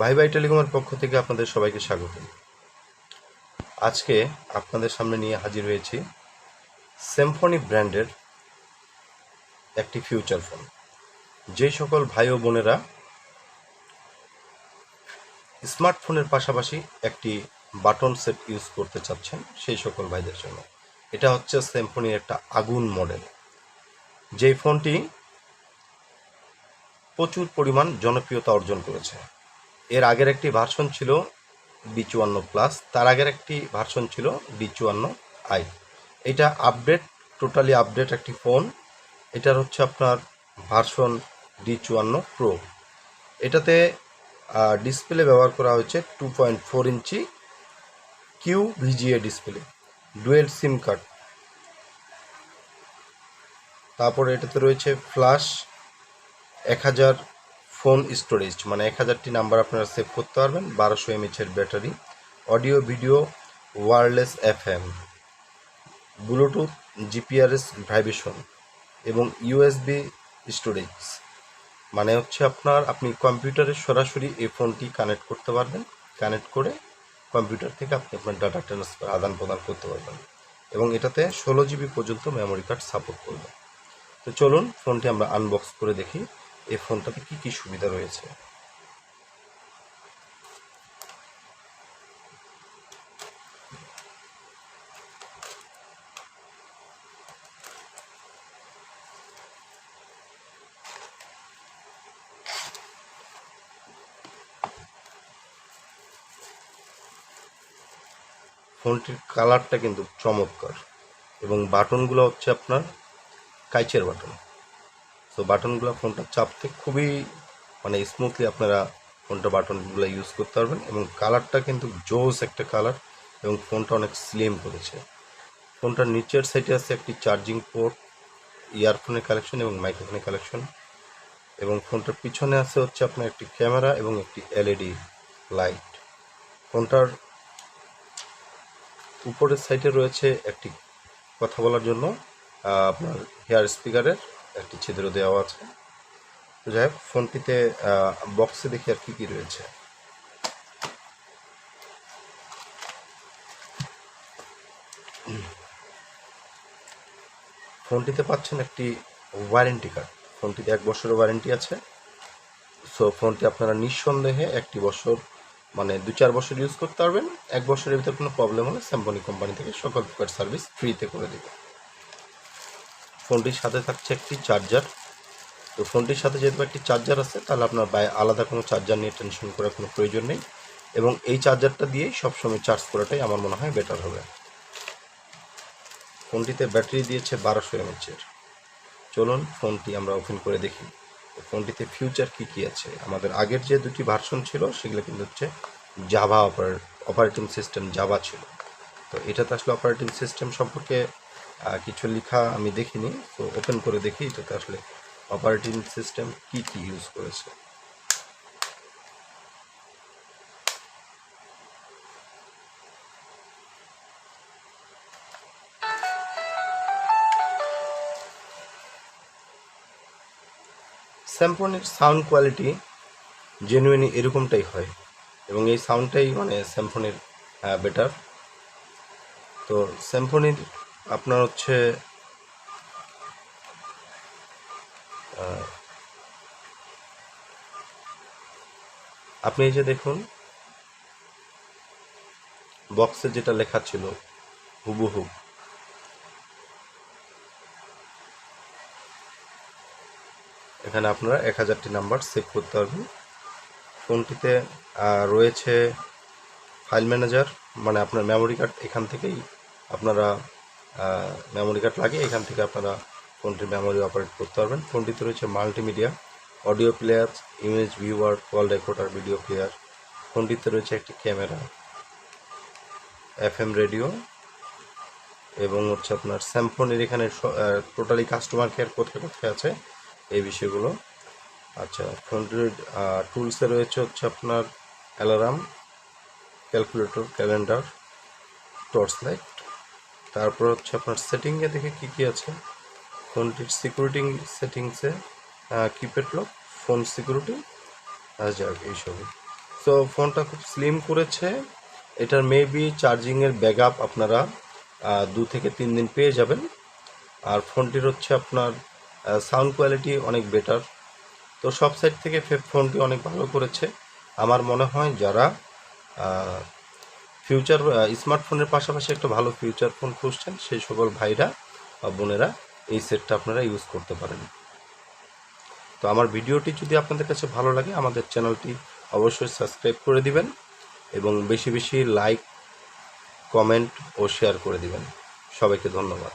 ভাই ভাই টেলিকমের পক্ষ থেকে আপনাদের সবাইকে স্বাগত। আজকে আপনাদের সামনে নিয়ে হাজির হয়েছি সিম্ফনি ব্র্যান্ডের একটি ফিউচার ফোন যেই সকল ভাই ও বোনেরা স্মার্টফোনের পাশাপাশি একটি বাটন সেট ইউজ করতে চাচ্ছেন, সেই সকল ভাইদের জন্য। এটা হচ্ছে সিম্ফনির একটা আগুন মডেল যেই ফোনটি প্রচুর পরিমাণ জনপ্রিয়তা অর্জন করেছে। এর আগের একটি ভার্সন ছিল ডি চুয়ান্ন প্লাস তার আগের একটি ভার্সন ছিল ডি চুয়ান্ন আই এটা আপডেট টোটালি আপডেট একটি ফোন এটার হচ্ছে আপনার ভার্সন ডি চুয়ান্ন প্রো এটাতে ডিসপ্লে ব্যবহার করা হয়েছে two point four inch Q VGA display dual SIM card তারপরে এটাতে রয়েছে ফ্ল্যাশ এক হাজার ফোন স্টোরেজ মানে এক হাজারটি নাম্বার আপনারা সেভ করতে পারবেন, বারোশো এমএচের battery audio video wireless FM Bluetooth GPRS vibration এবং ইউএসবি স্টোরেজ মানে হচ্ছে আপনার, আপনি কম্পিউটারে সরাসরি এই ফোনটি কানেক্ট করতে পারবেন কানেক্ট করে কম্পিউটার থেকে আপনি আপনার ডাটা ট্রান্সফার আদান প্রদান করতে পারবেন এবং এটাতে ষোলো জিবি পর্যন্ত মেমোরি কার্ড সাপোর্ট করবে। তো চলুন ফোনটি আমরা আনবক্স করে দেখি। এই ফোনটাতে কি কি সুবিধা রয়েছে? ফোনটির কালারটা কিন্তু চমৎকার এবং বাটনগুলো হচ্ছে আপনার কাইচের বাটন। তো বাটনগুলো ফোনটা চাপতে খুবই মানে স্মুথলি আপনারা ফোনটা বাটনগুলো ইউজ করতে পারবেন এবং কালারটা কিন্তু জোস একটা কালার এবং ফোনটা অনেক স্লিম করেছে। ফোনটার নিচের সাইডে আছে একটি চার্জিং পোর্ট ইয়ারফোনের কালেকশন এবং মাইক্রোফোনের কালেকশন এবং ফোনটার পিছনে আছে হচ্ছে আপনার একটি ক্যামেরা এবং একটি এলইডি লাইট ফোনটার উপরের সাইডে রয়েছে একটি কথা বলার জন্য আপনার হেয়ার স্পিকারের একটি ছিদ্র দেওয়া আছে। তো যাই হোক, ফোনটিতে বক্সে দেখি আর কি কি রয়েছে। ফোনটিতে পাচ্ছেন একটি ওয়ারেন্টি কার্ড। ফোনটিতে এক বছরের ওয়ারেন্টি আছে। সো ফোনটি আপনারা নিঃসন্দেহে একটি বছর মানে দু চার বছর ইউজ করতে পারবেন। এক বছরের ভিতর কোনো প্রবলেম হলে স্যাম্পনি কোম্পানি থেকে সকল প্রকার সার্ভিস ফ্রিতে করে দেবে ফোনটির সাথে থাকছে একটি চার্জার তো ফোনটির সাথে যেহেতু একটি চার্জার আছে, তাহলে আপনার আলাদা কোনো চার্জার নিয়ে টেনশন করার কোনো প্রয়োজন নেই। এবং এই চার্জারটা দিয়েই সবসময় চার্জ করাটাই আমার মনে হয় বেটার হবে। ফোনটিতে ব্যাটারি দিয়েছে বারোশো এমএচের চলুন ফোনটি আমরা ওপেন করে দেখি। ফোনটিতে ফিউচার কি কি আছে? আমাদের আগের যে দুটি ভার্সন ছিল, সেগুলো কিন্তু হচ্ছে জাভা অপারেটিং সিস্টেম জাভা ছিল। তো এটাতে আসলে অপারেটিং সিস্টেম সম্পর্কে কিছু লেখা আমি দেখিনি, তো ওপেন করে দেখি এটাতে আসলে অপারেটিং সিস্টেম কি কি ইউজ করেছে। স্যাম্পনির সাউন্ড কোয়ালিটি জেনুইনি এরকমটাই হয়, এবং এই সাউন্ডটাই মানে স্যাম্পনির বেটার তো স্যাম্পনির আপনার হচ্ছে আপনি এই যে দেখুন বক্সে যেটা লেখা ছিল, হুবহু। এখানে আপনারা এক হাজারটি নাম্বার সেভ করতে পারবেন। ফোনটিতে রয়েছে ফাইল ম্যানেজার মানে আপনার মেমোরি কার্ড এখান থেকেই আপনারা মেমোরি কার্ড লাগিয়ে এখান থেকে আপনারা ফোনটির মেমোরি অপারেট করতে পারবেন। ফোনটিতে রয়েছে multimedia audio player image viewer call recorder video player ফোনটিতে রয়েছে একটি ক্যামেরা এফএম রেডিও এবং হচ্ছে আপনার স্যামফোনের এখানে টোটালি কাস্টমার কেয়ার কোথায় কোথায় আছে এই বিষয়গুলো। আচ্ছা ফোনটির টুলসে রয়েছে হচ্ছে আপনার alarm calculator calendar torch light তারপর হচ্ছে আপনার সেটিংয়ে দেখে কী কী আছে। ফোনটির সিকিউরিটি সেটিংসে কিপ্যাড লক ফোন সিকিউরিটি আর যাক এইসবই তো ফোনটা খুব স্লিম করেছে। এটার মেবি চার্জিংয়ের ব্যাকআপ আপনারা আহ, দু থেকে তিন দিন পেয়ে যাবেন। আর ফোনটির হচ্ছে আপনার সাউন্ড কোয়ালিটি অনেক বেটার তো সব সাইড থেকে ফোনটি অনেক ভালো করেছে। আমার মনে হয় যারা ফিউচার স্মার্টফোনের পাশাপাশি একটা ভালো ফিউচার ফোন খুঁজছেন, সেই সকল ভাইরা বা বোনেরা এই সেটটা আপনারা ইউজ করতে পারেন। তো আমার ভিডিওটি যদি আপনাদের কাছে ভালো লাগে, আমাদের চ্যানেলটি অবশ্যই সাবস্ক্রাইব করে দিবেন এবং বেশি বেশি লাইক কমেন্ট ও শেয়ার করে দিবেন। সবাইকে ধন্যবাদ।